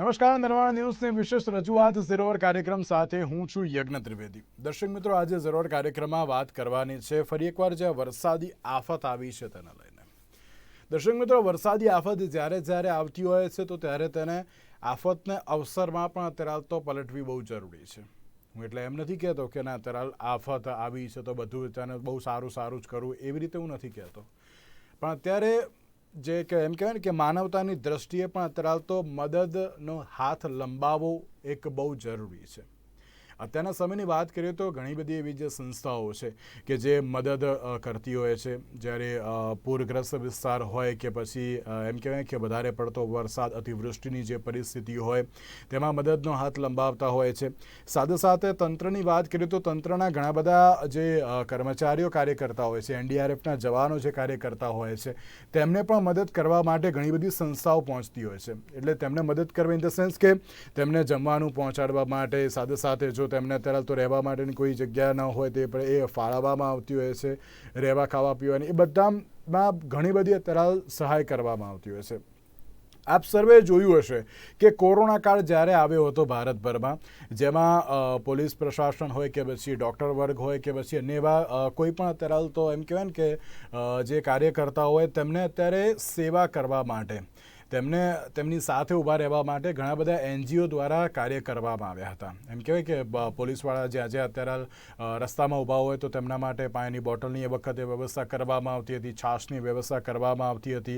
નમસ્કાર, નરવાણા ન્યૂઝની વિશેષ રજૂઆત ઝીરોવર કાર્યક્રમ સાથે હું છું યજ્ઞ ત્રિવેદી. દર્શક મિત્રો, આજે ઝીરોવર કાર્યક્રમમાં વાત કરવાની છે. ફરી એકવાર જે વરસાદી આફત આવી છે તેને લઈને. દર્શક મિત્રો, વરસાદી આફત જ્યારે જ્યારે આવતી હોય છે, તો ત્યારે તેને આફતને અવસરમાં પણ અત્યારે તો પલટવી બહુ જરૂરી છે. હું એટલે એમ નથી કહેતો કે ના, અત્યારે આફત આવી છે તો બધું તેને બહુ સારું સારું જ કરવું, એવી રીતે હું નથી કહેતો. પણ અત્યારે જે કે એમ કહેવાય ને કે માનવતાની દ્રષ્ટિએ પણ અત્યારે તો મદદનો હાથ લંબાવવો એક બહુ જરૂરી છે. અત્યારના સમયની વાત કરીએ તો ઘણી બધી એવી જે સંસ્થાઓ છે કે જે મદદ કરતી હોય છે. જ્યારે પૂરગ્રસ્ત વિસ્તાર હોય કે પછી એમ કહેવાય કે વધારે પડતો વરસાદ, અતિવૃષ્ટિની જે પરિસ્થિતિ હોય, તેમાં મદદનો હાથ લંબાવતા હોય છે. સાથે સાથે તંત્રની વાત કરીએ તો તંત્રના ઘણા બધા જે કર્મચારીઓ કાર્ય કરતા હોય છે, એનડીઆરએફના જવાનો જે કાર્ય કરતા હોય છે, તેમને પણ મદદ કરવા માટે ઘણી બધી સંસ્થાઓ પહોંચતી હોય છે. એટલે તેમને મદદ કરવા ઇન ધ સેન્સ કે તેમને જમવાનું પહોંચાડવા માટે, સાથે સાથે જો તેમને અત્યારે તો રહેવા માટેની કોઈ જગ્યા ન હોય તે પણ એ ફાળવવામાં આવતી હોય છે, રહેવા, ખાવા, પીવાની. એ બધામાં ઘણી બધી અત્યારે સહાય કરવામાં આવતી હોય છે. આપ સર્વે જોયું હશે કે કોરોના કાળ જ્યારે આવ્યો હતો ભારતભરમાં, જેમાં પોલીસ પ્રશાસન હોય કે પછી ડૉક્ટર વર્ગ હોય કે પછી અન્ય એવા કોઈ પણ અત્યારે તો એમ કહેવાય ને કે જે કાર્યકર્તા હોય તેમને અત્યારે સેવા કરવા માટે તેમને, તેમની સાથે ઊભા રહેવા માટે ઘણા બધા એનજીઓ દ્વારા કાર્ય કરવામાં આવ્યા હતા. એમ કહેવાય કે પોલીસવાળા જે આજે અત્યારે રસ્તામાં ઊભા હોય તો તેમના માટે પાણીની બોટલની એ વખતે વ્યવસ્થા કરવામાં આવતી હતી, છાશની વ્યવસ્થા કરવામાં આવતી હતી,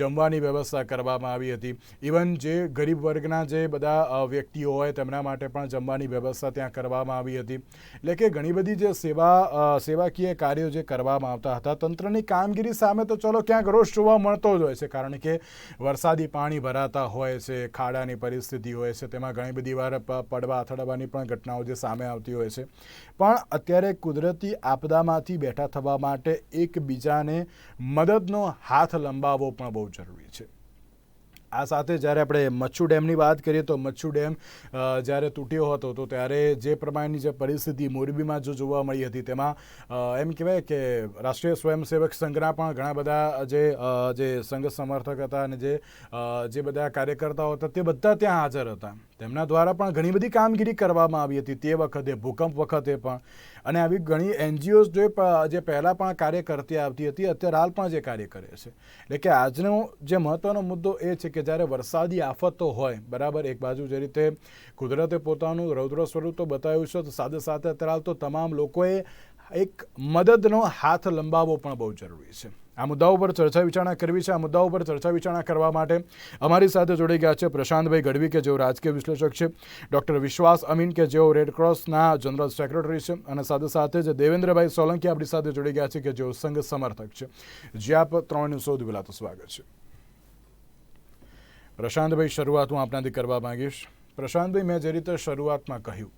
જમવાની વ્યવસ્થા કરવામાં આવી હતી. ઇવન જે ગરીબ વર્ગના જે બધા વ્યક્તિઓ હોય તેમના માટે પણ જમવાની વ્યવસ્થા ત્યાં કરવામાં આવી હતી. એટલે કે ઘણી બધી જે સેવા સેવાકીય કાર્યો જે કરવામાં આવતા હતા, તંત્રની કામગીરી સામે તો ચલો ક્યાંક રોષ જોવા મળતો જ હોય છે. કારણ કે વરસાદી પાણી ભરાતા હોય છે, ખાડાની પરિસ્થિતિ હોય છે, તેમાં ઘણી બધી વાર પડવા, અથડાવાની પણ ઘટનાઓ જે સામે આવતી હોય છે. પણ અત્યારે કુદરતી આપદામાંથી બેઠા થવા માટે એકબીજાને મદદનો હાથ લંબાવવો પણ બહુ જરૂરી છે. આ સાથે જ્યારે આપણે મચ્છુ ડેમની વાત કરીએ તો મચ્છુ ડેમ જ્યારે તૂટ્યો હતો તો ત્યારે જે પ્રમાણેની જે પરિસ્થિતિ મોરબીમાં જો જોવા મળી હતી તેમાં એમ કહેવાય કે રાષ્ટ્રીય સ્વયંસેવક સંઘના પણ ઘણા બધા જે જે સંઘ સમર્થક હતા અને જે જે બધા કાર્યકર્તાઓ હતા તે બધા ત્યાં હાજર હતા. તેમના દ્વારા પણ ઘણી બધી કામગીરી કરવામાં આવી હતી તે વખતે, ભૂકંપ વખતે પણ. અને આવી ઘણી એનજીઓ જે જે પહેલાં પણ કાર્ય કરતી આવતી હતી, અત્યારે હાલ પણ જે કાર્ય કરે છે. એટલે કે આજનો જે મહત્ત્વનો મુદ્દો એ છે કે જ્યારે વરસાદી આફતો હોય, બરાબર, એક બાજુ જે રીતે કુદરતે પોતાનું રૌદ્ર સ્વરૂપ તો બતાવ્યું છે, તો સાથે સાથે અત્યારે હાલ તો તમામ લોકોએ એક મદદનો હાથ લંબાવવો પણ બહુ જરૂરી છે. આ મુદ્દાઓ પર ચર્ચા વિચારણા કરવી છે. આ મુદ્દાઓ પર ચર્ચા વિચારણા કરવા માટે અમારી સાથે જોડાઈ ગયા છે પ્રશાંતભાઈ ગઢવી, કે જેઓ રાજકીય વિશ્લેષક છે, ડૉક્ટર વિશ્વાસ અમીન, કે જેઓ રેડક્રોસના જનરલ સેક્રેટરી છે, અને સાથે સાથે જે દેવેન્દ્રભાઈ સોલંકી આપણી સાથે જોડી ગયા છે, કે જેઓ સંઘ સમર્થક છે. જે આપ ત્રણનું શોધ વિલાતો સ્વાગત છે. પ્રશાંતભાઈ, શરૂઆત હું આપનાથી કરવા માંગીશ. પ્રશાંતભાઈ, મેં જે રીતે શરૂઆતમાં કહ્યું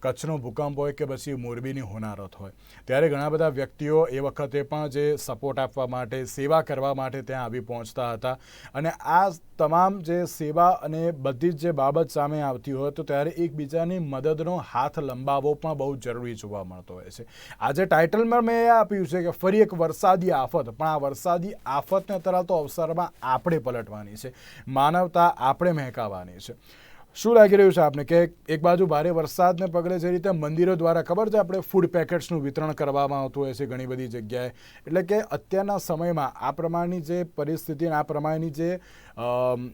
કચ્છનો ભૂકંપ હોય કે પછી મોરબીની હોનારત હોય. ત્યારે ઘણા બધા વ્યક્તિઓ એ વખતે પણ જે સપોર્ટ આપવા માટે, સેવા કરવા માટે ત્યાં આવી પહોંચતા હતા. અને આ તમામ જે સેવા અને બધી જ જે બાબત સામે આવતી હોય તો ત્યારે એકબીજાની મદદનો હાથ લંબાવવો પણ બહુ જરૂરી જોવા મળતો હોય છે. આજે ટાઇટલમાં મેં એ આપ્યું છે કે ફરી એક વરસાદી આફત, પણ આ વરસાદી આફતને તરાતો અવસરમાં આપણે પલટવાની છે. માનવતા આપણે મહેકાવાની છે. શું લાગી રહ્યું છે આપને કે એક બાજુ ભારે વરસાદને પગલે જે રીતે મંદિરો દ્વારા ખબર છે આપણે ફૂડ પેકેટ્સનું વિતરણ કરવામાં આવતું હોય છે ઘણી બધી જગ્યાએ? એટલે કે અત્યારના સમયમાં આ પ્રમાણની જે પરિસ્થિતિ આ પ્રમાણેની જે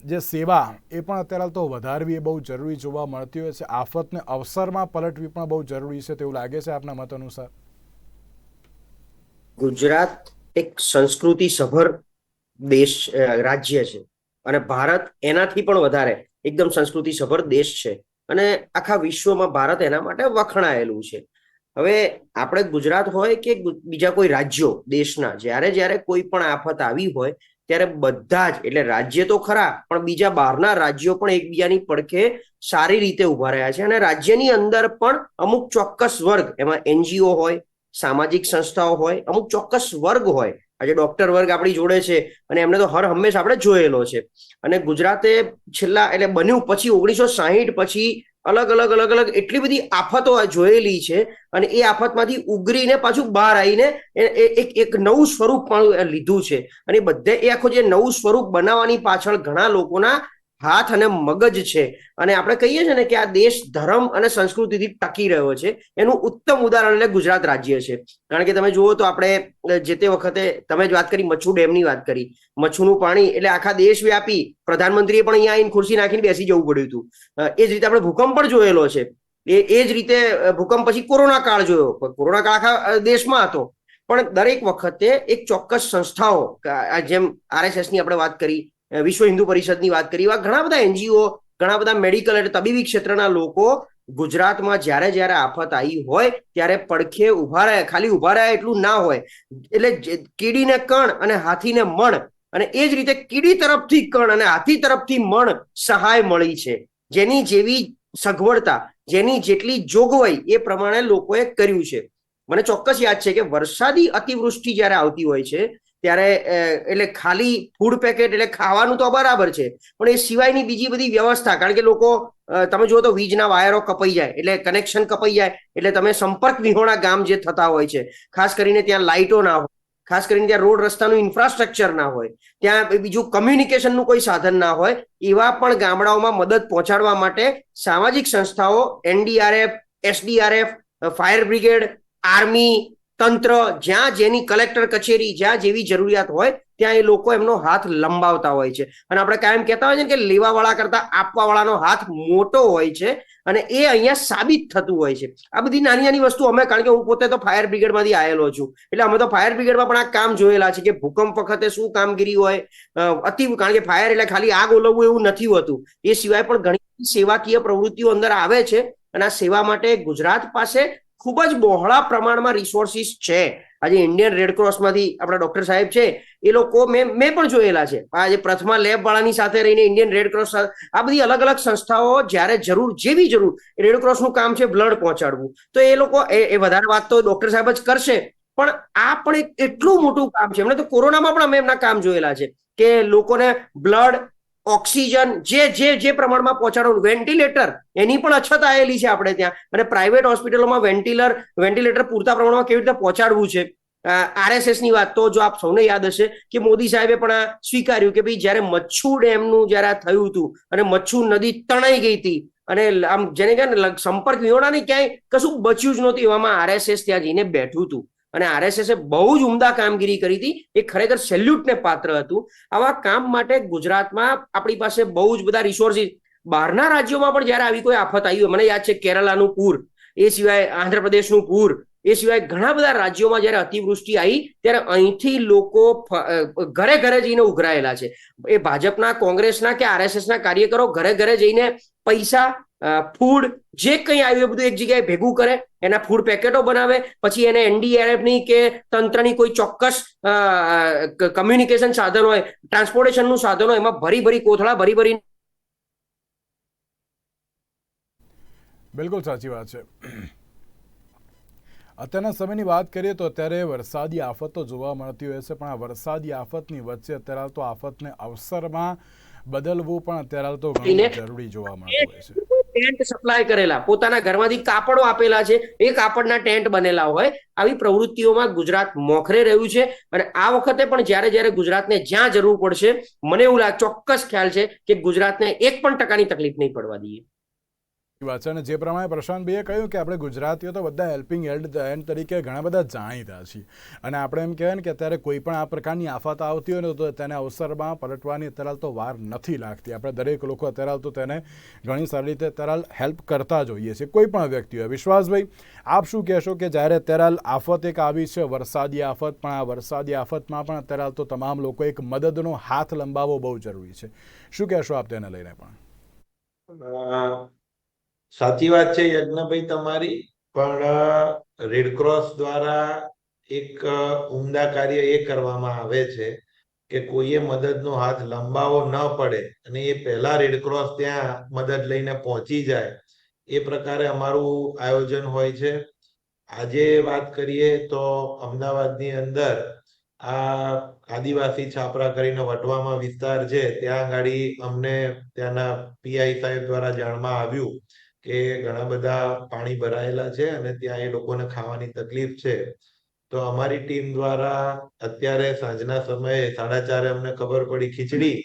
જે સેવા એ પણ અત્યારે તો વધારવી એ બહુ જરૂરી જોવા મળતી હોય છે. આફતને અવસરમાં પલટવી પણ બહુ જરૂરી છે તેવું લાગે છે આપના મત અનુસાર? ગુજરાત એક સંસ્કૃતિ સભર દેશ રાજ્ય છે અને ભારત એનાથી પણ વધારે. એકદમ સંસ્કૃતિ સભર દેશ છે. અને આખા વિશ્વમાં ભારત એના માટે વખણાયેલું છે. હવે આપણે ગુજરાત હોય કે બીજા કોઈ રાજ્યો દેશના, જ્યારે જ્યારે કોઈ પણ આફત આવી હોય, ત્યારે બધા જ, એટલે રાજ્ય તો ખરા, પણ બીજા બહારના રાજ્યો પણ એકબીજાની પડખે સારી રીતે ઊભા રહ્યા છે. અને રાજ્યની અંદર પણ અમુક ચોક્કસ વર્ગ, એમાં એનજીઓ હોય, સામાજિક સંસ્થાઓ હોય, અમુક ચોક્કસ વર્ગ હોય આજે ડોક્ટર વર્ગ આપણી જોડે છે અને એમને તો હર હંમેશ આપણે જોયેલો છે. અને ગુજરાતે છેલ્લા એટલે બન્યું પછી ઓગણીસો સાહીઠ પછી અલગ અલગ અલગ અલગ એટલી બધી આફતો જોયેલી છે અને એ આફતમાંથી ઉગરીને પાછું બહાર આવીને એક એક નવું સ્વરૂપ પણ લીધું છે. અને બધે એ આખું જે નવું સ્વરૂપ બનાવવાની પાછળ ઘણા લોકોના હાથ અને મગજ છે. અને આપણે કહીએ છીએ ને કે આ દેશ ધર્મ અને સંસ્કૃતિથી ટકી રહ્યો છે. એનું ઉત્તમ ઉદાહરણ એટલે ગુજરાત રાજ્ય છે. કારણ કે તમે જુઓ તો આપણે જે તે વખતે તમે જ વાત કરી, મચ્છુ ડેમની વાત કરી. મચ્છુનું પાણી એટલે આખા દેશ વ્યાપી પ્રધાનમંત્રીએ પણ અહીંયા આવીને ખુરશી નાખીને બેસી જવું પડ્યું હતું. એ જ રીતે આપણે ભૂકંપ પણ જોયેલો છે. એ એ જ રીતે ભૂકંપ પછી કોરોના કાળ જોયો. કોરોના કાળ આખા દેશમાં હતો. પણ દરેક વખતે એક ચોક્કસ સંસ્થાઓ જેમ આરએસએસની આપણે વાત કરી વિશ્વ હિન્દુ પરિષદની વાત કરી. એવા ઘણા બધા એનજીઓ, ઘણા બધા મેડિકલ એટલે તબીબી ક્ષેત્રના લોકો ગુજરાતમાં જ્યારે જ્યારે આફત આવી હોય, ત્યારે પડખે ઊભા રહ્યા, ખાલી ઊભા રહ્યા એટલું ના હોય. એટલે કીડીને કણ અને હાથીને મણ અને એ જ રીતે કીડી તરફથી કણ અને હાથી તરફથી મણ સહાય મળી છે. જેની જેવી સગવડતા, જેની જેટલી જોગવાઈ એ પ્રમાણે લોકોએ કર્યું છે. મને ચોક્કસ યાદ છે કે વરસાદી અતિવૃષ્ટિ જ્યારે આવતી હોય છે ત્યારે એટલે ખાલી ફૂડ પેકેટ એટલે ખાવાનું તો બરાબર છે, પણ એ સિવાયની બીજી બધી વ્યવસ્થા, કારણ કે લોકો તમે જુઓ તો વીજના વાયરો કપાઈ જાય, એટલે કનેક્શન કપાઈ જાય, એટલે તમે સંપર્ક વિહોણા ગામ જે થતા હોય છે, ખાસ કરીને ત્યાં લાઇટો ના હોય, ખાસ કરીને ત્યાં રોડ રસ્તાનું ઇન્ફ્રાસ્ટ્રક્ચર ના હોય, ત્યાં બીજું કમ્યુનિકેશનનું કોઈ સાધન ના હોય, એવા પણ ગામડાઓમાં મદદ પહોંચાડવા માટે સામાજિક સંસ્થાઓ, NDRF, SDRF, fire brigade, army તંત્ર જ્યાં જેની કલેક્ટર કચેરી, જ્યાં જેવી જરૂરિયાત હોય, ત્યાં એ લોકો એમનો હાથ લંબાવતા હોય છે. અને આપણે કાયમ કહેતા હોય છે કે લેવાવાળા કરતા આપવાવાળાનો હાથ મોટો હોય છે અને એ અહીંયા સાબિત થતું હોય છે. આ બધી નાની નાની વસ્તુ અમે, કારણ કે હું પોતે તો ફાયર બ્રિગેડમાંથી આવેલો છું. એટલે અમે તો ફાયર બ્રિગેડમાં પણ આ કામ જોયેલા છે કે ભૂકંપ વખતે શું કામગીરી હોય અતિ, કારણ કે ફાયર એટલે ખાલી આગ ઓલવવું એવું નથી હોતું. એ સિવાય પણ ઘણી સેવાકીય પ્રવૃત્તિઓ અંદર આવે છે અને આ સેવા માટે ગુજરાત પાસે ખૂબ જ બહોળા પ્રમાણમાં રિસોર્સિસ છે. આજે ઇન્ડિયન રેડક્રોસમાંથી આપણા ડોક્ટર સાહેબ છે, એ લોકો મેં મેં પણ જોયેલા છે. આજે પ્રથમા લેબ વાળાની સાથે રહીને ઇન્ડિયન રેડક્રોસ આ બધી અલગ અલગ સંસ્થાઓ જ્યારે જરૂર, જેવી જરૂર રેડક્રોસનું કામ છે બ્લડ પહોંચાડવું. તો એ લોકો, એ વધારે વાત તો ડોક્ટર સાહેબ જ કરશે, પણ આ પણ એક એટલું મોટું કામ છે. એમણે તો કોરોનામાં પણ અમે એમના કામ જોયેલા છે કે લોકોને બ્લડ ઓક્સિજન, જે જે જે પ્રમાણમાં પહોંચાડવાનું, વેન્ટિલેટર, એની પણ અછત આવેલી છે આપણે ત્યાં. અને પ્રાઇવેટ હોસ્પિટલોમાં વેન્ટિલર, વેન્ટિલેટર પૂરતા પ્રમાણમાં કેવી રીતે પહોંચાડવું છે? આરએસએસની વાત તો જો આપ સૌને યાદ હશે કે મોદી સાહેબે પણ આ સ્વીકાર્યું કે ભાઈ જ્યારે મચ્છુ ડેમનું જ્યારે આ થયું હતું અને મચ્છુ નદી તણાઈ ગઈ હતી અને આમ જેને કહે ને સંપર્ક વિહોણાની ક્યાંય કશું બચ્યું જ નહોતું એવામાં આરએસએસ ત્યાં જઈને બેઠું હતું. અને આરએસએસે બહુ જ ઉમદા કામગીરી કરી હતી. એ ખરેખર સેલ્યુટને પાત્ર હતું. આવા કામ માટે ગુજરાતમાં આપણી પાસે બહુ જ બધા રિસોર્સિસ બહારના રાજ્યોમાં પણ જ્યારે આવી કોઈ આફત આવી હોય, મને યાદ છે કેરલાનું પૂર, એ સિવાય આંધ્રપ્રદેશનું પૂર, એ સિવાય ઘણા બધા રાજ્યોમાં જ્યારે અતિવૃષ્ટિ આવી, ત્યારે અહીંથી લોકો ઘરે ઘરે જઈને ઉઘરાયેલા છે. એ ભાજપના, કોંગ્રેસના કે આરએસએસના કાર્યકરો ઘરે ઘરે જઈને પૈસા ફૂડ જે કંઈ આવ્યું બધું એક જગ્યાએ ભેગું કરે એના ફૂડ પેકેટો બનાવે પછી એને એનડીઆરએફની કે તંત્રની કોઈ ચોક્કસ કમ્યુનિકેશન સાધન હોય ટ્રાન્સપોર્ટેશનનું સાધન હોય એમાં ભરી ભરી કોથળા ભરી ભરી બિલકુલ સાચી વાત છે. અત્યારના સમયની વાત કરીએ તો અત્યારે વરસાદી આફતો જોવા મળતી હોય છે પણ આ વરસાદી આફતની વચ્ચે અત્યારે તો આફતને અવસરમાં બદલવું પણ અત્યારે તો ઘણું જરૂરી જોવા મળતું હોય છે. ટેન્ટ સપ્લાય કરેલા. પોતાના ઘરમાંથી કાપડો આપેલા છે. એ કાપડના ટેન્ટ બનેલા હોય. આવી પ્રવૃત્તિઓમાં ગુજરાત મોખરે રહ્યું છે. અને આ વખતે પણ જ્યારે જ્યારે ગુજરાતને જ્યાં જરૂર પડશે, મને એવું લાગે, ચોક્કસ ખ્યાલ છે કે ગુજરાતને એક પણ ટકાની તકલીફ નહીં પડવા દઈએ. વાત છે અને જે પ્રમાણે પ્રશાંતભાઈએ કહ્યું કે આપણે ગુજરાતીઓ તો બધા હેલ્પિંગ હેન્ડ હેન્ડ તરીકે ઘણા બધા જાણીતા છીએ. અને આપણે એમ કહેવાય ને કે અત્યારે કોઈ પણ આ પ્રકારની આફત આવતી હોય ને તો તેને અવસરમાં પલટવાની અત્યારે તો વાર નથી લાગતી. આપણે દરેક લોકો અત્યારે તો તેને ઘણી સારી રીતે અત્યારે હેલ્પ કરતા જોઈએ છીએ. કોઈ પણ વ્યક્તિ હોય. વિશ્વાસભાઈ, આપ શું કહેશો કે જ્યારે અત્યારે આફત એક આવી છે, વરસાદી આફત, પણ આ વરસાદી આફતમાં પણ અત્યારે તો તમામ લોકો એક મદદનો હાથ લંબાવવો બહુ જરૂરી છે. શું કહેશો આપ તેને લઈને પણ? સાચી વાત છે, યજ્ઞભાઈ, તમારી. પણ રેડક્રોસ દ્વારા એક ઉમદા કાર્ય એ કરવામાં આવે છે કે કોઈએ મદદનો હાથ લંબાવો ન પડે અને એ પહેલા રેડક્રોસ ત્યાં મદદ લઈને પહોંચી જાય, એ પ્રકારે અમારું આયોજન હોય છે. આજે વાત કરીએ તો અમદાવાદની અંદર આ આદિવાસી છાપરા કરીને વટવામાં વિસ્તાર છે, ત્યાં આગળ અમને ત્યાંના પીઆઈ સાહેબ દ્વારા જાણમાં આવ્યું. કે ઘણા બધા પાણી ભરાયેલા છે અને ત્યાં એ લોકોને ખાવાની તકલીફ છે, તો અમારી ટીમ દ્વારા અત્યારે સાંજના સમયે સાડા ચારે અમને ખબર પડી ખીચડી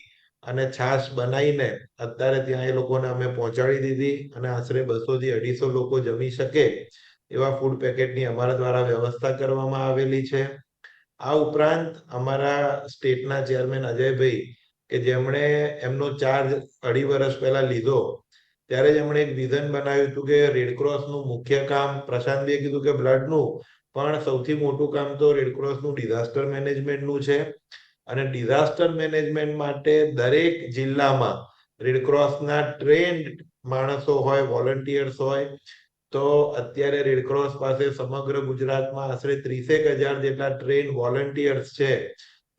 અને છાશ બનાવીને અત્યારે ત્યાં એ લોકોને અમે પહોંચાડી દીધી અને આશરે બસો થી અઢીસો લોકો જમી શકે એવા ફૂડ પેકેટની અમારા દ્વારા વ્યવસ્થા કરવામાં આવેલી છે. આ ઉપરાંત અમારા સ્ટેટના ચેરમેન અજયભાઈ કે જેમણે એમનો ચાર્જ અઢી વર્ષ પહેલા લીધો ત્યારે જ એમણે એક વિઝન બનાવ્યું હતું કે રેડક્રોસનું મુખ્ય કામ પ્રશાંતભાઈએ કીધું કે બ્લડનું, પણ સૌથી મોટું કામ તો રેડક્રોસનું ડિઝાસ્ટર મેનેજમેન્ટનું છે. અને ડિઝાસ્ટર મેનેજમેન્ટ માટે દરેક જિલ્લામાં રેડક્રોસના ટ્રેન્ડ માણસો હોય વોલન્ટિયર્સ હોય, તો અત્યારે રેડક્રોસ પાસે સમગ્ર ગુજરાતમાં આશરે ત્રીસેક હજાર જેટલા ટ્રેન વોલન્ટિયર્સ છે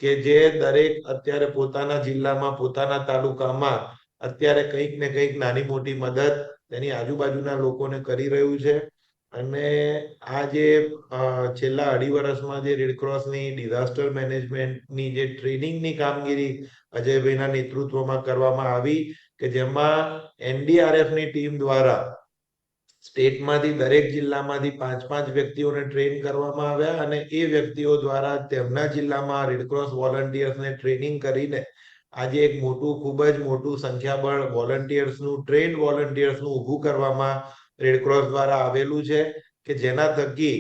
કે જે દરેક અત્યારે પોતાના જિલ્લામાં, પોતાના તાલુકામાં અત્યારે કંઈક ને કંઈક નાની મોટી મદદ તેની આજુબાજુના લોકોને કરી રહ્યું છે. અને આ જે છેલ્લા અઢી વર્ષમાં જે રેડક્રોસની ડિઝાસ્ટર મેનેજમેન્ટની જે ટ્રેનિંગની કામગીરી અજયભાઈના નેતૃત્વમાં કરવામાં આવી કે જેમાં એનડીઆરએફની ટીમ દ્વારા સ્ટેટમાંથી દરેક જિલ્લામાંથી પાંચ પાંચ વ્યક્તિઓને ટ્રેન કરવામાં આવ્યા અને એ વ્યક્તિઓ દ્વારા તેમના જિલ્લામાં રેડક્રોસ વોલન્ટિયર્સને ટ્રેનિંગ કરીને આજે એક મોટું, ખૂબ જ મોટું સંખ્યાબળ વોલન્ટિયર્સનું ટ્રેન વોલન્ટિયર્સનું ઊભું કરવામાં રેડક્રોસ દ્વારા આવેલું છે કે જેના થકી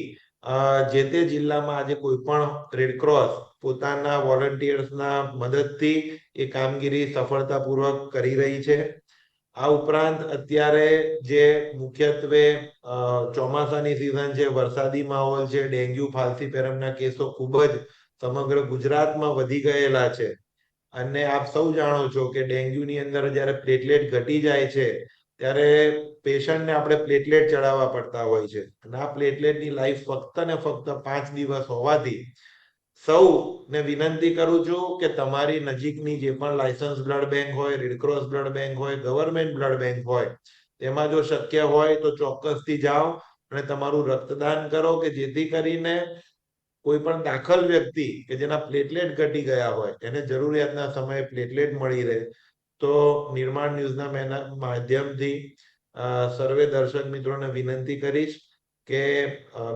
જે તે જિલ્લામાં આજે કોઈ પણ રેડક્રોસ પોતાના વોલન્ટિયર્સના મદદથી એ કામગીરી સફળતાપૂર્વક કરી રહી છે. આ ઉપરાંત અત્યારે જે મુખ્યત્વે ચોમાસાની સિઝન છે, વરસાદી માહોલ છે, ડેન્ગ્યુ, ફાલસી, પેરમના કેસો ખૂબ જ સમગ્ર ગુજરાતમાં વધી ગયેલા છે. અને આપ સૌ જાણો છો કે ડેન્ગ્યુની અંદર જ્યારે પ્લેટલેટ ઘટી જાય છે, ત્યારે પેશન્ટને આપણે પ્લેટલેટ ચડાવવા પડતા હોય છે. અને આ પ્લેટલેટની લાઈફ ફક્ત ને ફક્ત પાંચ દિવસ હોવાથી સૌને વિનંતી કરું છું કે તમારી નજીકની જે પણ લાયસન્સ બ્લડ બેંક હોય રેડક્રોસ બ્લડ બેંક હોય, ગવર્મેન્ટ બ્લડ બેંક હોય, તેમાં જો શક્ય હોય તો ચોક્કસથી જાઓ અને તમારું રક્તદાન કરો કે જેથી કરીને કોઈ પણ દાખલ વ્યક્તિ કે જેના પ્લેટલેટ ઘટી ગયા હોય, એને જરૂરિયાતના સમયે પ્લેટલેટ મળી રહે, તો નિર્માણ ન્યૂઝના માધ્યમથી સર્વે દર્શક મિત્રોને વિનંતી કરીશ કે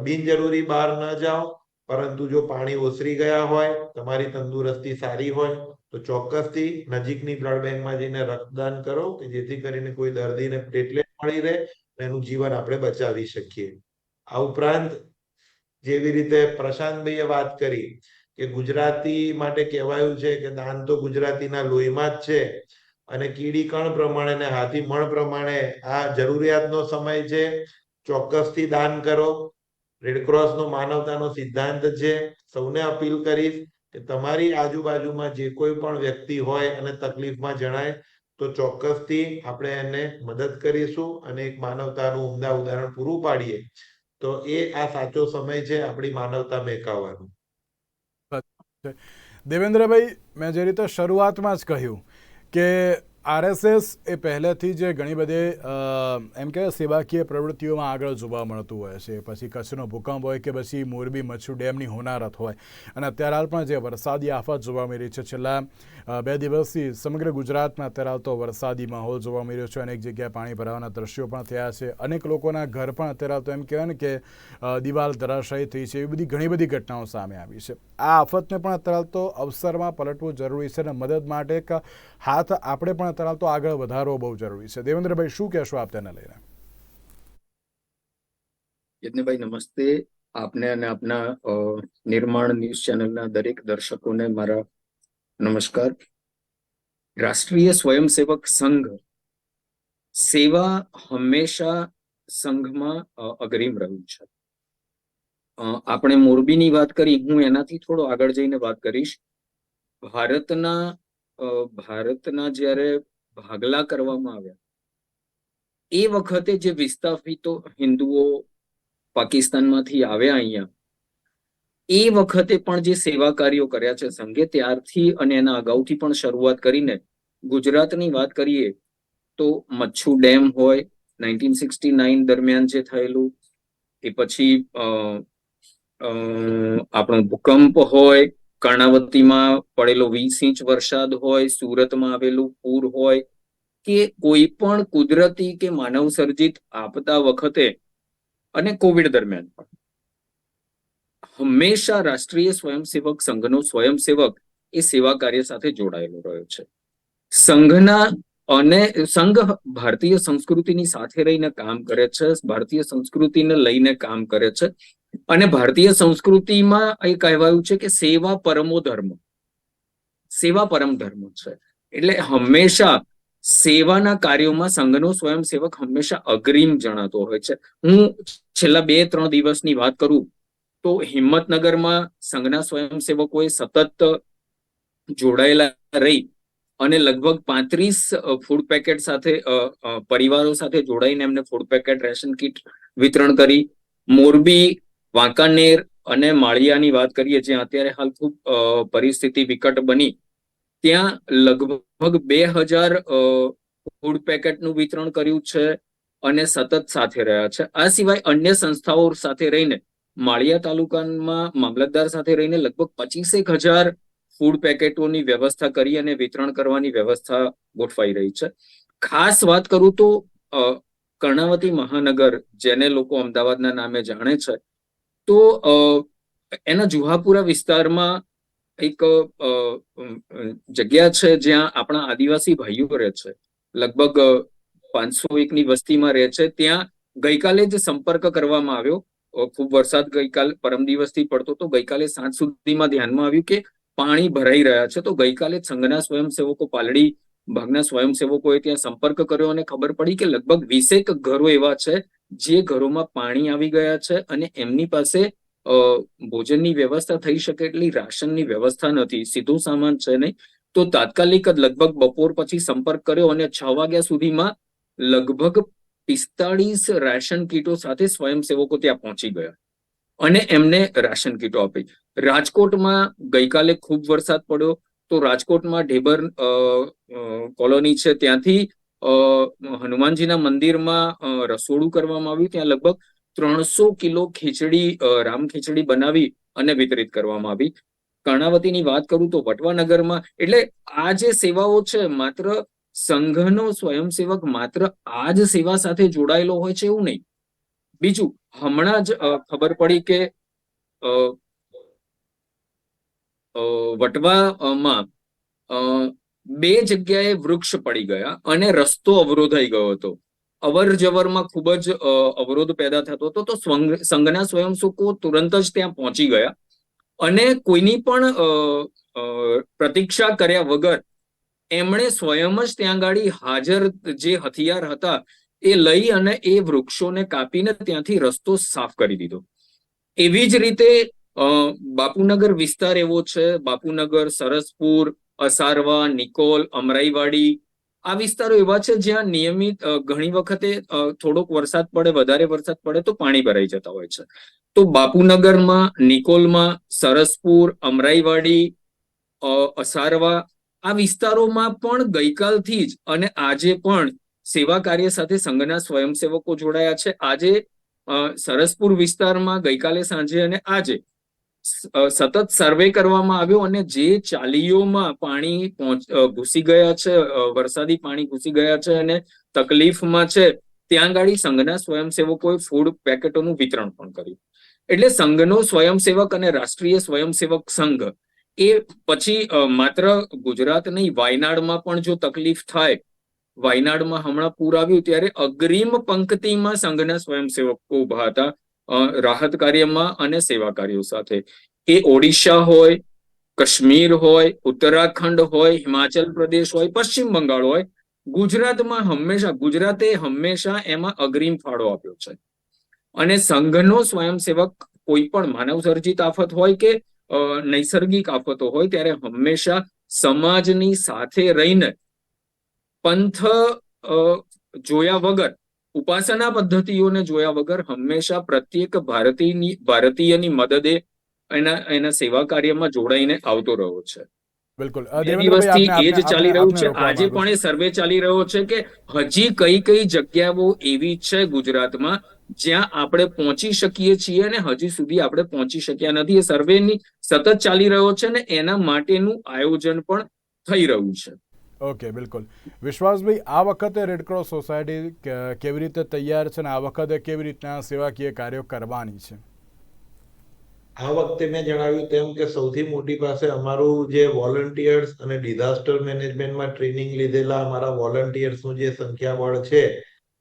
બિનજરૂરી બહાર ન જાઓ, પરંતુ જો પાણી ઓસરી ગયા હોય, તમારી તંદુરસ્તી સારી હોય, તો ચોક્કસથી નજીકની બ્લડ બેંકમાં જઈને રક્તદાન કરો કે જેથી કરીને કોઈ દર્દીને પ્લેટલેટ મળી રહે એનું જીવન આપણે બચાવી શકીએ. આ ઉપરાંત જેવી રીતે પ્રશાંતભાઈએ વાત કરી કે ગુજરાતી માટે કહેવાયું છે કે દાન તો ગુજરાતીના લોહીમાં જ છે અને કીડી કણ પ્રમાણે ને હાથી મણ પ્રમાણે આ જરૂરિયાતનો સમય છે. ચોક્કસથી દાન કરો. રેડક્રોસનો માનવતાનો સિદ્ધાંત છે. સૌને અપીલ કરીશ કે તમારી આજુબાજુમાં જે કોઈ પણ વ્યક્તિ હોય અને તકલીફમાં જણાય તો ચોક્કસથી આપણે એને મદદ કરીશું અને એક માનવતાનું ઉમદા ઉદાહરણ પૂરું પાડીએ. તો એ આ સાચો સમય છે આપણી માનવતા મેકાવવાનો. દેવેન્દ્રભાઈ, મેં જે રીતે શરૂઆતમાં જ કહ્યું કે આરએસએસ એ પહેલેથી જ ઘણી બધી એમ કે સેવાકીય પ્રવૃત્તિઓમાં આગળ જોવા મળતું હોય છે. પછી કચ્છનો ભૂકંપ હોય કે પછી મોરબી મચ્છુ ડેમની હોનારત હોય. અને અત્યારે હાલ પણ જે વરસાદી આફત જોવા મળી છે. છેલ્લા બે દિવસથી સમગ્ર ગુજરાતમાં અત્યારે હાલ તો વરસાદી માહોલ જોવા મળ્યો છે. અનેક જગ્યાએ પાણી ભરાવાના દ્રશ્યો પણ થયા છે. અનેક લોકોના ઘર પણ અત્યારે હાલ તો એમ કહેવાય ને કે દિવાલ ધરાશાયી થઈ છે. એવી બધી ઘણી બધી ઘટનાઓ સામે આવી છે. આ આફતને પણ અત્યારે હાલ તો અવસરમાં પલટવું જરૂરી છે અને મદદ માટે એક હાથ આપણે પણ અત્યારે હાલ તો આગળ વધારવો બહુ જરૂરી છે. દેવેન્દ્રભાઈ, શું કહેશો આપ તેને લઈને? યજ્ઞભાઈ, નમસ્તે. આપને અને આપના નિર્માણ ન્યૂઝ ચેનલના દરેક દર્શકોને મારા નમસ્કાર. રાષ્ટ્રીય સ્વયંસેવક સંઘ સેવા હંમેશા સંઘમાં અગ્રીમ રહ્યું છે. આપણે મોરબીની વાત કરી, હું એનાથી થોડો આગળ જઈને વાત કરીશ. ભારતના ભારતના જ્યારે ભાગલા કરવામાં આવ્યા, એ વખતે જે વિસ્થાપિતો હિન્દુઓ પાકિસ્તાનમાંથી આવ્યા અહીંયા, એ વખતે પણ જે સેવા કાર્યો કર્યા છે સંઘે ત્યારથી અને એના અગાઉથી પણ શરૂઆત કરીને ગુજરાતની વાત કરીએ, તો મચ્છુ ડેમ હોય, નાઇન્ટીન સિક્સટી નાઇન દરમિયાન જે થયેલું, એ પછી આપણો ભૂકંપ હોય કર્ણાવતીમાં પડેલો વીસ ઇંચ વરસાદ હોય, સુરતમાં આવેલું પૂર હોય કે કોઈ પણ કુદરતી કે માનવ સર્જિત આપતા વખતે અને કોવિડ દરમિયાન પણ. હંમેશા રાષ્ટ્રીય સ્વયંસેવક સંઘનો સ્વયંસેવક એ સેવા કાર્ય સાથે જોડાયેલો રહ્યો છે. સંઘના અને સંઘ ભારતીય સંસ્કૃતિની સાથે રહીને કામ કરે છે, ભારતીય સંસ્કૃતિને લઈને કામ કરે છે. અને ભારતીય સંસ્કૃતિમાં એ કહેવાયું છે કે સેવા પરમો ધર્મ. સેવા પરમ ધર્મ છે. એટલે હંમેશા સેવાના કાર્યોમાં સંઘનો સ્વયંસેવક હંમેશા અગ્રીમ જણાતો હોય છે. હું છેલ્લા બે, ત્રણ દિવસની વાત કરું તો હિંમતનગરમાં સંઘના સ્વયંસેવકોએ સતત જોડાયેલા રહી અને લગભગ પાંત્રીસ ફૂડ પેકેટ સાથે પરિવારો સાથે જોડાઈને એમને ફૂડ પેકેટ રેશન કીટ વિતરણ કરી. મોરબી વાંકાનેર અને માળિયાની વાત કરીએ જ્યાં અત્યારે હાલ ખૂબ પરિસ્થિતિ વિકટ બની, ત્યાં લગભગ બે હજાર ફૂડ પેકેટનું વિતરણ કર્યું છે અને સતત સાથે રહ્યા છે. આ સિવાય અન્ય સંસ્થાઓ સાથે રહીને, માળિયા તાલુકામાં મામલતદાર સાથે રહીને લગભગ પચીસેક હજાર ફૂડ પેકેટોની વ્યવસ્થા કરી અને વિતરણ કરવાની વ્યવસ્થા ગોઠવાઈ રહી છે. ખાસ વાત કરું તો કર્ણાવતી મહાનગર, જેને લોકો અમદાવાદના નામે જાણે છે તો એના જુહાપુરા વિસ્તારમાં એક જગ્યા છે જ્યાં આપણા આદિવાસી ભાઈઓ રહે છે. લગભગ પાંચસો એકની વસ્તીમાં રહે છે. ત્યાં ગઈકાલે જ સંપર્ક કરવામાં આવ્યો. ખૂબ વરસાદ ગઈકાલ પરમ દિવસથી પડતો તો ગઈકાલે સાંજ સુધીમાં ધ્યાનમાં આવ્યું કે પાણી ભરાઈ રહ્યા છે. તો ગઈકાલે સંઘના સ્વયંસેવકો પાલડી, ભાગના સ્વયંસેવકોએ ત્યાં સંપર્ક કર્યો અને ખબર પડી કે લગભગ વીસેક ઘરો એવા છે જે ઘરોમાં પાણી આવી ગયા છે અને એમની પાસે ભોજનની વ્યવસ્થા થઈ શકે એટલી રાશનની વ્યવસ્થા નથી, સીધું સામાન છે નહીં. તો તાત્કાલિક જ લગભગ બપોર પછી સંપર્ક કર્યો અને છ વાગ્યા સુધીમાં લગભગ પિસ્તાળીસ રાશન કીટો સાથે સ્વયંસેવકો ત્યાં પહોંચી ગયા અને એમને રાશન કીટો આપી. રાજકોટમાં ગઈકાલે ખૂબ વરસાદ પડ્યો, તો રાજકોટમાં ઢેબર કોલોની છે ત્યાંથી હનુમાનજીના મંદિરમાં રસોડું કરવામાં આવ્યું. ત્યાં લગભગ ત્રણસો કિલો ખીચડી રામ ખીચડી બનાવી અને વિતરિત કરવામાં આવી. કર્ણાવતીની વાત કરું તો વટવાનગરમાં, એટલે આ જે સેવાઓ છે, માત્ર સંઘનો સ્વયંસેવક માત્ર આ જ સેવા સાથે જોડાયેલો હોય છે એવું નહીં. બીજું, હમણાં જ ખબર પડી કે વટવામાં બે જગ્યાએ વૃક્ષ પડી ગયા અને રસ્તો અવરોધાઈ ગયો હતો. અવર જવરમાં ખૂબ જ અવરોધ પેદા થતો હતો. તો સંઘના સ્વયંસેવકો તુરંત જ ત્યાં પહોંચી ગયા અને કોઈની પણ પ્રતીક્ષા કર્યા વગર એમણે સ્વયં જ ત્યાં ગાડી હાજર જે હથિયાર હતા એ લઈ અને એ વૃક્ષોને કાપીને ત્યાંથી રસ્તો સાફ કરી દીધો. એવી જ રીતે બાપુનગર વિસ્તાર એવો છે. બાપુનગર, સરસપુર અસારવા, નિકોલ, અમરાઈવાડી આ વિસ્તારો એવા છે જ્યાં નિયમિત ઘણી વખતે થોડોક વરસાદ પડે, વધારે વરસાદ પડે તો પાણી ભરાઈ જતા હોય છે. તો બાપુનગરમાં, નિકોલમાં, સરસપુર, અમરાઈવાડી અસારવા આ વિસ્તારોમાં પણ ગઈકાલથી જ અને આજે પણ સેવા કાર્ય સાથે સંઘના સ્વયંસેવકો જોડાયા છે. આજે સરસપુર વિસ્તારમાં ગઈકાલે, સાંજે અને આજે સતત સર્વે કરવામાં આવ્યો અને જે ચાલીઓમાં પાણી ઘૂસી ગયા છે વરસાદી પાણી ઘૂસી ગયા છે અને તકલીફમાં છે, ત્યાં ગાડી સંઘના સ્વયંસેવકોએ ફૂડ પેકેટોનું વિતરણ પણ કર્યું. એટલે સંઘનો સ્વયંસેવક અને રાષ્ટ્રીય સ્વયંસેવક સંઘ એ પછી માત્ર ગુજરાત નહીં, વાયનાડમાં પણ જો તકલીફ થાય, વાયનાડમાં હમણાં પૂર આવ્યું ત્યારે અગ્રીમ પંક્તિમાં સંઘના સ્વયંસેવકો ઊભા હતા. રાહત કાર્યમાં અને સેવા કાર્યો સાથે. એ ઓડિશા હોય, કાશ્મીર હોય, ઉત્તરાખંડ હોય, હિમાચલ પ્રદેશ હોય, પશ્ચિમ બંગાળ હોય, ગુજરાતમાં હંમેશા, ગુજરાતે હંમેશા એમાં અગ્રીમ ફાળો આપ્યો છે. અને સંઘનો સ્વયંસેવક કોઈ પણ માનવ સર્જિત આફત હોય કે નૈસર્ગિક આફતો હોય, ત્યારે હંમેશા સમાજની સાથે રહીને પંથ જોયા વગર ઉપાસના પદ્ધતિઓને જોયા વગર હંમેશા પ્રત્યેક ભારતીયની ભારતીયની મદદે એના એના સેવા કાર્યમાં જોડાઈને આવતો રહ્યો છે. બિલકુલ. દિવસથી એ જ ચાલી રહ્યું છે. આજે પણ એ સર્વે ચાલી રહ્યો છે કે હજી કઈ કઈ જગ્યાઓ એવી છે ગુજરાતમાં જ્યાં આપણે પહોંચી શકીએ છીએ અને હજી સુધી આપણે પહોંચી શક્યા નથી. એ સર્વેની સતત ચાલી રહ્યો છે ને એના માટેનું આયોજન પણ થઈ રહ્યું છે. ઓકે બિલકુલ. વિશ્વાસભાઈ, આ વખતે રેડક્રોસ સોસાયટી કેવી રીતે તૈયાર છે અને આ વખતે કેવી રીતના સેવાકીય કાર્યો કરવાની છે? આ વખતે મેં જણાવ્યું તેમ કે સૌથી મોટી પાસે અમારું જે વોલન્ટિયર્સ અને ડિઝાસ્ટર મેનેજમેન્ટમાં ટ્રેનિંગ લીધેલા અમારા વોલન્ટિયર્સનું જે સંખ્યાબળ છે,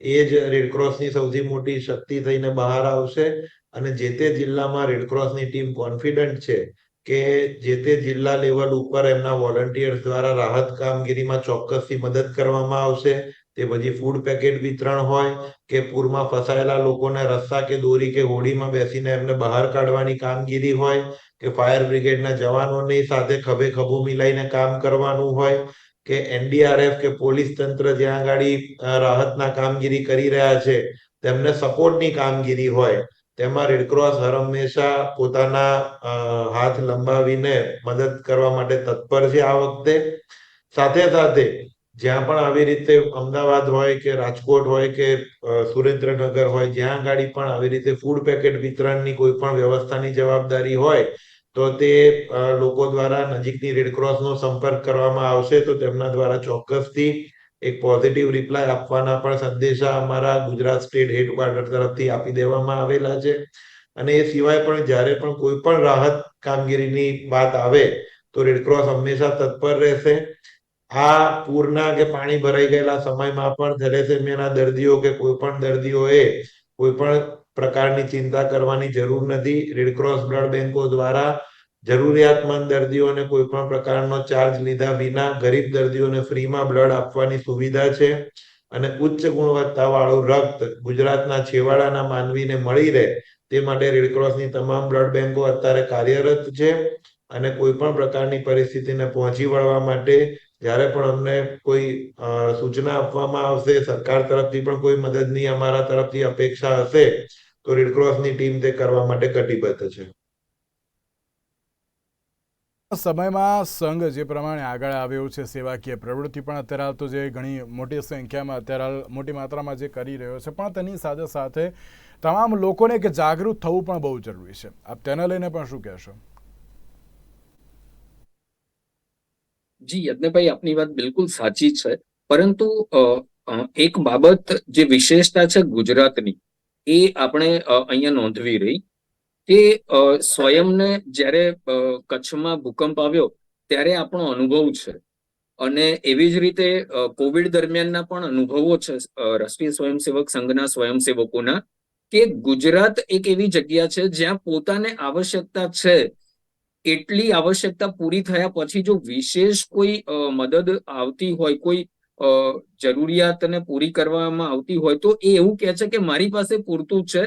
એ જ રેડક્રોસની સૌથી મોટી શક્તિ થઈને બહાર આવશે અને જે તે જિલ્લામાં રેડક્રોસની ટીમ કોન્ફિડન્ટ છે કે જે તે જિલ્લા લેવલ ઉપર એમના વોલન્ટિયર્સ દ્વારા રાહત કામગીરીમાં ચોક્કસથી મદદ કરવામાં આવશે. તે પછી ફૂડ પેકેટ વિતરણ હોય કે પૂરમાં ફસાયેલા લોકોને રસ્સા કે દોરી કે હોડીમાં બેસીને એમને બહાર કાઢવાની કામગીરી હોય કે ફાયર બ્રિગેડના જવાનોની સાથે ખભે ખભું મિલાઈને કામ કરવાનું હોય કે એનડીઆરએફ કે પોલીસ તંત્ર જ્યાં આગળ રાહતના કામગીરી કરી રહ્યા છે, તેમને સપોર્ટની કામગીરી હોય. તેમાં રેડક્રોસ હંમેશા પોતાના હાથ લંબાવીને મદદ કરવા માટે તત્પર છે આ વખતે. સાથે સાથે જ્યાં પણ આવી રીતે અમદાવાદ હોય કે રાજકોટ હોય કે સુરેન્દ્રનગર હોય, જ્યાં ગાડી પણ આવી રીતે ફૂડ પેકેટ વિતરણની કોઈ પણ વ્યવસ્થાની જવાબદારી હોય, તો તે લોકો દ્વારા નજીકની રેડક્રોસનો સંપર્ક કરવામાં આવશે તો તેમના દ્વારા ચોક્કસથી એક પોઝિટિવ રિપ્લાય આપવાના પણ સંદેશા અમારા ગુજરાત સ્ટેટ હેડક્વાર્ટર તરફથી આપી દેવામાં આવેલા છે. અને એ સિવાય પણ જ્યારે પણ કોઈ પણ રાહત કામગીરીની વાત આવે, તો રેડક્રોસ હંમેશા તત્પર રહેશે. આ પૂરના કે પાણી ભરાઈ ગયેલા સમયમાં પણ થેલેસેમિયાના દર્દીઓ કે કોઈ પણ દર્દીઓએ કોઈ પણ પ્રકારની ચિંતા કરવાની જરૂર નથી. રેડક્રોસ બ્લડ બેંકો દ્વારા જરૂરિયાતમંદ દર્દીઓને કોઈ પણ પ્રકારનો ચાર્જ લીધા વિના ગરીબ દર્દીઓને ફ્રીમાં બ્લડ આપવાની સુવિધા છે અને ઉચ્ચ ગુણવત્તાવાળું રક્ત ગુજરાતના છેવાડાના માનવીને મળી રહે તે માટે રેડક્રોસની તમામ બ્લડ બેંકો અત્યારે કાર્યરત છે અને કોઈ પણ પ્રકારની પરિસ્થિતિને પહોંચી વળવા માટે જ્યારે પણ અમને કોઈ સૂચના આપવામાં આવશે, સરકાર તરફથી પણ કોઈ મદદની અમારા તરફથી અપેક્ષા હશે, તો રેડક્રોસની ટીમ તે કરવા માટે કટિબદ્ધ છે. સમયમાં સંઘ જે પ્રમાણે આગળ આવ્યો છે, સેવાકીય પ્રવૃત્તિ પણ અત્યારે હાલ તો જે ઘણી મોટી સંખ્યામાં અત્યારે હાલ મોટી માત્રામાં જે કરી રહ્યો છે, પણ તેની સાથે સાથે તમામ લોકોને કે જાગૃત થવું પણ બહુ જરૂરી છે. આપ તેને લઈને પણ શું કહેશો? જી, યજ્ઞભાઈ, આપની વાત બિલકુલ સાચી છે. પરંતુ એક બાબત જે વિશેષતા છે ગુજરાતની, એ આપણે અહીંયા નોંધવી રહી. કે સ્વયંને જ્યારે કચ્છમાં ભૂકંપ આવ્યો, ત્યારે આપણો અનુભવ છે. અને એવી જ રીતે કોવિડ દરમિયાનના પણ અનુભવો છે રાષ્ટ્રીય સ્વયંસેવક સંઘના સ્વયંસેવકોના, કે ગુજરાત એક એવી જગ્યા છે જ્યાં પોતાને આવશ્યકતા છે. એટલી આવશ્યકતા પૂરી થયા પછી જો વિશેષ કોઈ મદદ આવતી હોય, કોઈ જરૂરિયાતને પૂરી કરવામાં આવતી હોય, તો એ એવું કહે છે કે મારી પાસે પૂરતું છે.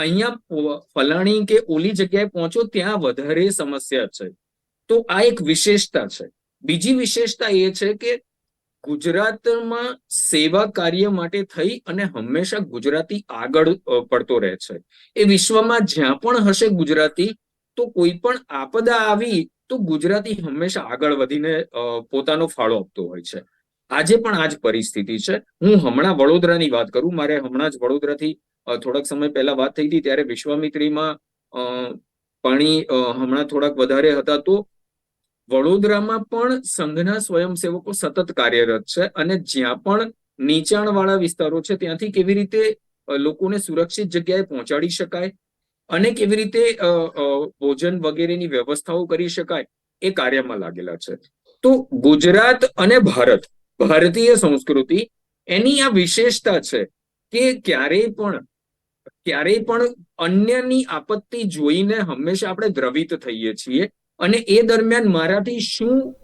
અહીંયા ફલાણી કે ઓલી જગ્યાએ પહોંચો ત્યાં વધારે સમસ્યા છે. તો આ એક વિશેષતા છે. બીજી વિશેષતા એ છે કે ગુજરાતમાં સેવા કાર્ય માટે થઈ અને હંમેશા ગુજરાતી આગળ પડતો રહે છે. એ વિશ્વમાં જ્યાં પણ હશે ગુજરાતી, તો કોઈ પણ આપદા આવી, તો ગુજરાતી હંમેશા આગળ વધીને પોતાનો ફાળો આપતો હોય છે. આજે પણ આ જ પરિસ્થિતિ છે. હું હમણાં વડોદરાની વાત કરું. મારે હમણાં જ વડોદરાથી થોડાક સમય પહેલા વાત થઈ હતી, ત્યારે વિશ્વામિત્રીમાં પાણી હમણાં થોડાક વધારે હતા, તો વડોદરામાં પણ સંઘના સ્વયંસેવકો સતત કાર્યરત છે અને જ્યાં પણ નીચાણવાળા વિસ્તારો છે, ત્યાંથી કેવી રીતે લોકોને સુરક્ષિત જગ્યાએ પહોંચાડી શકાય અને કેવી રીતે ભોજન વગેરેની વ્યવસ્થાઓ કરી શકાય એ કાર્યમાં લાગેલા છે. તો ગુજરાત અને ભારત, ભારતીય સંસ્કૃતિ એની આ વિશેષતા છે કે ક્યારેય પણ ક્યારેય પણ અન્યની આપત્તિ જોઈને હંમેશા આપણે દ્રવિત થઈએ છીએ અને એ દરમિયાન મારાથી શું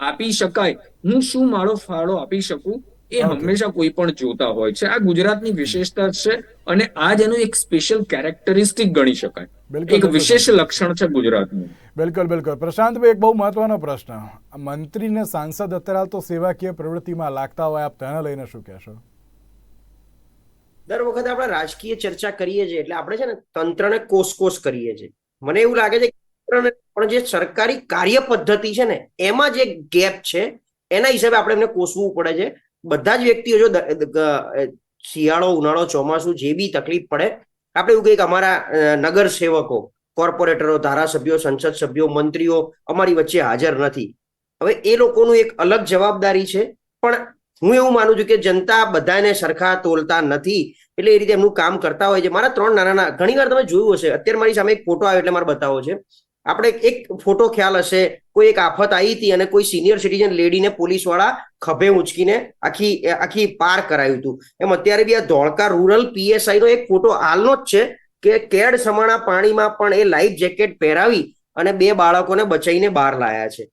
આપી શકાય હું શું મારો ફાળો આપી શકું એ હંમેશા કોઈ પણ જોતા હોય છે. આ ગુજરાતની વિશેષતા છે અને આ જ એનું એક સ્પેશિયલ કેરેક્ટરિસ્ટિક ગણી શકાય. એક વિશેષ લક્ષણ છે ગુજરાતનું. બિલકુલ બિલકુલ. પ્રશાંતભાઈ એક બહુ મહત્વનો પ્રશ્ન. મંત્રી ને સાંસદ અત્યારે તો સેવાકીય પ્રવૃત્તિમાં લાગતા હોય આપ તેને લઈને શું કહેશો? દર વખતે આપણે રાજકીય ચર્ચા કરીએ છીએ એટલે આપણે છે ને તંત્રને કોસ કરીએ છીએ. મને એવું લાગે છે પણ જે સરકારી કાર્ય પદ્ધતિ છે ને, એમાં જે ગેપ છે, એના હિસાબે આપણે એમને કોસવું પડે છે. બધા જ વ્યક્તિઓ જો શિયાળો, ઉનાળો, ચોમાસું જે બી તકલીફ પડે, આપણે એવું કહીએ કે અમારા નગર સેવકો કોર્પોરેટરો, ધારાસભ્યો, સંસદ સભ્યો, મંત્રીઓ અમારી વચ્ચે હાજર નથી. હવે એ લોકોનું એક અલગ જવાબદારી છે, પણ હું એવું માનું છું કે જનતા બધાને સરખા તોલતા નથી. એટલે એ રીતે એમનું કામ કરતા હોય છે. મારા ત્રણ નાના નાના ઘણી વાર તમે જોયું હશે, અત્યારે મારી સામે એક ફોટો આવ્યો એટલે મારે બતાવો છે. આપણે એક- ફોટો ખ્યાલ હશે, કોઈ એક આફત આવી હતી અને કોઈ સિનિયર સિટીઝન લેડીને પોલીસવાળા ખભે ઉંચકીને આખી આખી પાર કરાયું હતું. એમ અત્યારે બી આ ધોળકા રૂરલ પીએસઆઈ નો એક ફોટો હાલનો જ છે કે કેડ સમાણા પાણીમાં પણ એ લાઈફ જેકેટ પહેરાવી અને બે બાળકોને બચાવીને બહાર લાયા છે.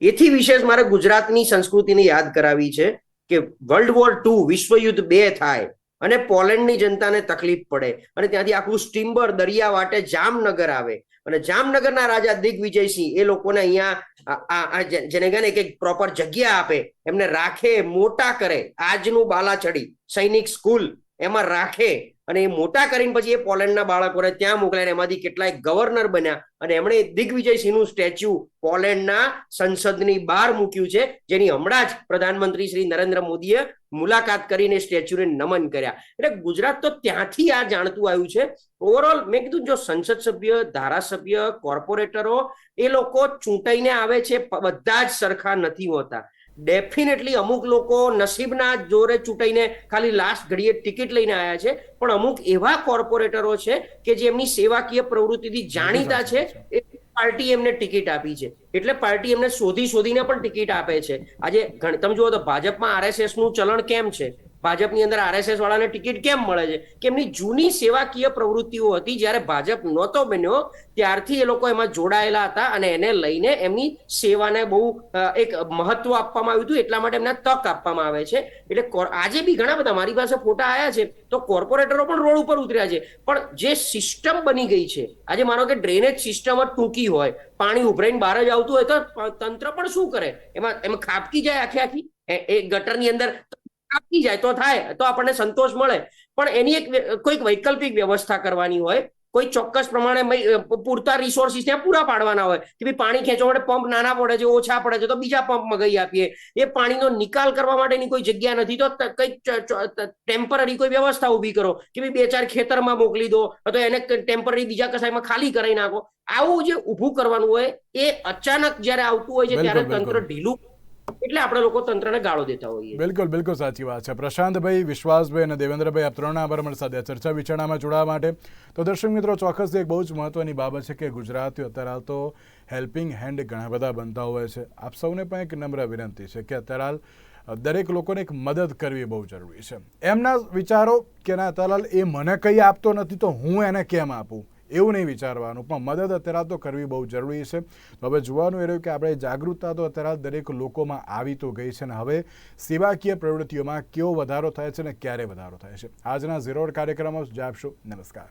એથી વિશેષ મારે ગુજરાતની સંસ્કૃતિને યાદ કરાવી છે. કે વર્લ્ડ વોર ટુ વિશ્વયુદ્ધ બે થાય અને પોલેન્ડની જનતાને તકલીફ પડે અને ત્યાંથી આખું સ્ટીમ્બર દરિયા વાટે જામનગર આવે. અને જામનગરના રાજા દિગ્વિજયસિંહ એ લોકોને અહીંયા જેને કહે ને કે પ્રોપર જગ્યા આપે, એમને રાખે, મોટા કરે. આજનું બાલાચડી સૈનિક સ્કૂલ એમાં રાખે. અને એ મોટા કરીને પછી એ પોલેન્ડના બાળકોને ત્યાં મોકલાય એમાંથી કેટલાય ગવર્નર બન્યા. અને એમણે દિગ્વિજયસિંહનું સ્ટેચ્યુ પોલેન્ડના સંસદની બહાર મૂક્યું છે, જેની હમણાં જ પ્રધાનમંત્રી શ્રી નરેન્દ્ર મોદીએ મુલાકાત કરીને સ્ટેચ્યુને નમન કર્યા. એટલે ગુજરાત તો ત્યાંથી આ જાણતું આવ્યું છે. ઓવરઓલ મેં કીધું જો સંસદ સભ્ય, ધારાસભ્ય, કોર્પોરેટરો એ લોકો ચૂંટાઈને આવે છે બધા જ સરખા નથી હોતા. ડેફિનેટલી અમુક લોકો નસીબના જોરે ચૂંટાઈને ખાલી લાસ્ટ ઘડીએ ટિકિટ લઈને આવ્યા છે. પણ અમુક એવા કોર્પોરેટરો છે કે જે એમની સેવાકીય પ્રવૃત્તિથી જાણીતા છે એ પાર્ટી એમને ટિકિટ આપી છે. એટલે પાર્ટી એમને શોધી શોધીને પણ ટિકિટ આપે છે. આજે તમે જુઓ તો ભાજપમાં આરએસએસનું ચલણ કેમ છે? ભાજપની અંદર આરએસએસ વાળાને ટિકિટ કેમ મળે છે? કે એમની જૂની સેવાકીય પ્રવૃત્તિઓ હતી જ્યારે ભાજપ નહોતો બન્યો, ત્યારથી એ લોકો એમાં જોડાયેલા હતા અને એને લઈને એમની સેવાને બહુ એક મહત્વ આપવામાં આવ્યું હતું, એટલા માટે એમને તક આપવામાં આવે છે. એટલે આજે બી ઘણા બધા મારી પાસે ફોટા આવ્યા છે, તો કોર્પોરેટરો પણ રોડ ઉપર ઉતર્યા છે. પણ જે સિસ્ટમ બની ગઈ છે, આજે માનો કે ડ્રેનેજ સિસ્ટમ જ ટૂંકી હોય, પાણી ઉભરાઈને બહાર જ આવતું હોય, તો તંત્ર પણ શું કરે? એમાં એમાં ખાપકી જાય આખે આખી? એ ગટરની અંદર ખાપકી જાય તો થાય તો આપણને સંતોષ મળે. પણ એની એક કોઈક વૈકલ્પિક વ્યવસ્થા કરવાની હોય કોઈ ચોક્કસ પ્રમાણે પૂરતા રિસોર્સિસ ત્યાં પૂરા પાડવાના હોય કે ભાઈ પાણી ખેંચવા માટે પંપ નાના પડે છે ઓછા પડે છે તો બીજા પંપ મગાઈ આપીએ. એ પાણીનો નિકાલ કરવા માટેની કોઈ જગ્યા નથી તો કઈ ટેમ્પરરી કોઈ વ્યવસ્થા ઊભી કરો કે ભાઈ બે ચાર ખેતરમાં મોકલી દો અથવા એને ટેમ્પરરી બીજા કસાયમાં ખાલી કરાવી નાખો. આવું જે ઊભું કરવાનું હોય એ અચાનક જ્યારે આવતું હોય છે ત્યારે તંત્ર ઢીલું એટલે આપણે લોકો તંત્રને ગાળો દેતા હોઈએ. બિલકુલ બિલકુલ સાચી વાત છે. પ્રશાંતભાઈ, વિશ્વાસભાઈ અને દેવેન્દ્રભાઈ, આપ ત્રણ આભાર સાથે ચર્ચા વિચારણામાં જોડાવા માટે. તો દર્શક મિત્રો, ચોક્કસ એક બહુ જ મહત્વની બાબત છે કે ગુજરાતીઓ અત્યારે હાલ તો હેલ્પિંગ હેન્ડ ઘણા બધા બનતા હોય છે. આપ સૌને પણ એક નમ્ર વિનંતી છે કે અત્યારે હાલ દરેક લોકોને એક મદદ કરવી બહુ જરૂરી છે. એમના વિચારો કે ના, અત્યારે એ મને કંઈ આપતો નથી તો હું એને કેમ આપું? એવું નહીં વિચારવાનું. પણ મદદ અત્યારે તો કરવી બહુ જરૂરી છે. તો હવે જોવાનું એ રહ્યું કે આપણે જાગૃતતા તો અત્યારે દરેક લોકોમાં આવી તો ગઈ છે અને હવે સેવાકીય પ્રવૃત્તિઓમાં કેવો વધારો થાય છે ને ક્યારે વધારો થાય છે. આજના ઝીરો કાર્યક્રમમાં જ આપશો નમસ્કાર.